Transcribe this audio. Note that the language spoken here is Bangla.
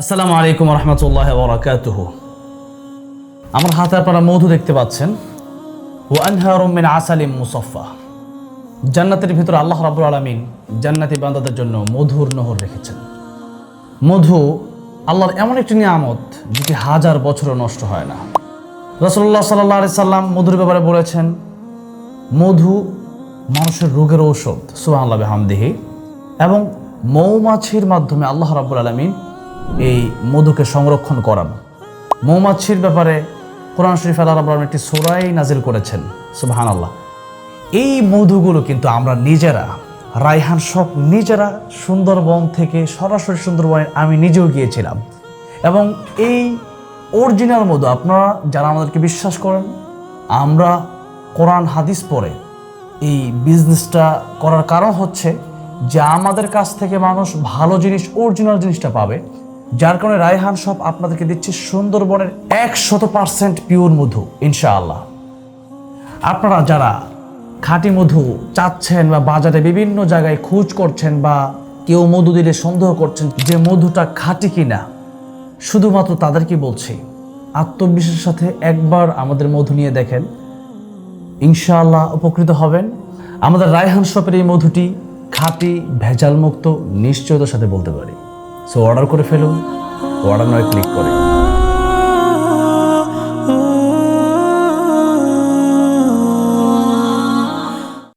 আসসালামু আলাইকুম রহমতুল্লাহ বরাকাতুহ আমার হাতে আপনারা মধু দেখতে পাচ্ছেন। ও আনহারুমিন আসালিম মুসফা জান্নাতের ভিতরে আল্লাহ রাবুল আলমিন জান্নাতি বান্দাদের জন্য মধুর নহর রেখেছেন। মধু আল্লাহর এমন একটি নিয়ামত যেটি হাজার বছরও নষ্ট হয় না। রসল্লাহ সাল্লাহ আলি সাল্লাম মধুর ব্যাপারে বলেছেন, মধু মানুষের রোগের ঔষধ সুবাহ আল্লাহ হামদিহি এবং মৌমাছির মাধ্যমে আল্লাহ রাবুল আলমিন এই মধুকে সংরক্ষণ করান। মৌমাছির ব্যাপারে কোরআন শরীফ আল্লাহ একটি সোরাই নাজিল করেছেন সুবাহান আল্লাহ এই মধুগুলো কিন্তু আমরা নিজেরা, রায়হান সব নিজেরা সুন্দরবন থেকে সরাসরি সুন্দরবনে আমি নিজেও গিয়েছিলাম। এবং এই অরিজিনাল মধু আপনারা যারা আমাদেরকে বিশ্বাস করেন, আমরা কোরআন হাদিস পড়ে এই বিজনেসটা করার কারণ হচ্ছে যে আমাদের কাছ থেকে মানুষ ভালো জিনিস অরিজিনাল জিনিসটা পাবে। যার কারণে রায়হান সব আপনাদেরকে দিচ্ছে সুন্দরবনের একশত পার্সেন্ট পিওর মধু, ইনশাআল্লাহ। আপনারা যারা খাঁটি মধু চাচ্ছেন বা বাজারে বিভিন্ন জায়গায় খোঁজ করছেন বা কেউ মধু দিলে সন্দেহ করছেন যে মধুটা খাঁটি কিনা, শুধুমাত্র তাদেরকে বলছি, আত্মবিশ্বাসের সাথে একবার আমাদের মধু নিয়ে দেখেন। ইনশাআল্লাহ উপকৃত হবেন। আমাদের রায়হান শপের এই মধুটি খাঁটি ভেজাল মুক্ত নিশ্চয়তার সাথে বলতে পারি। সো অর্ডার করে ফেলুন অর্ডার নয় ক্লিক করে।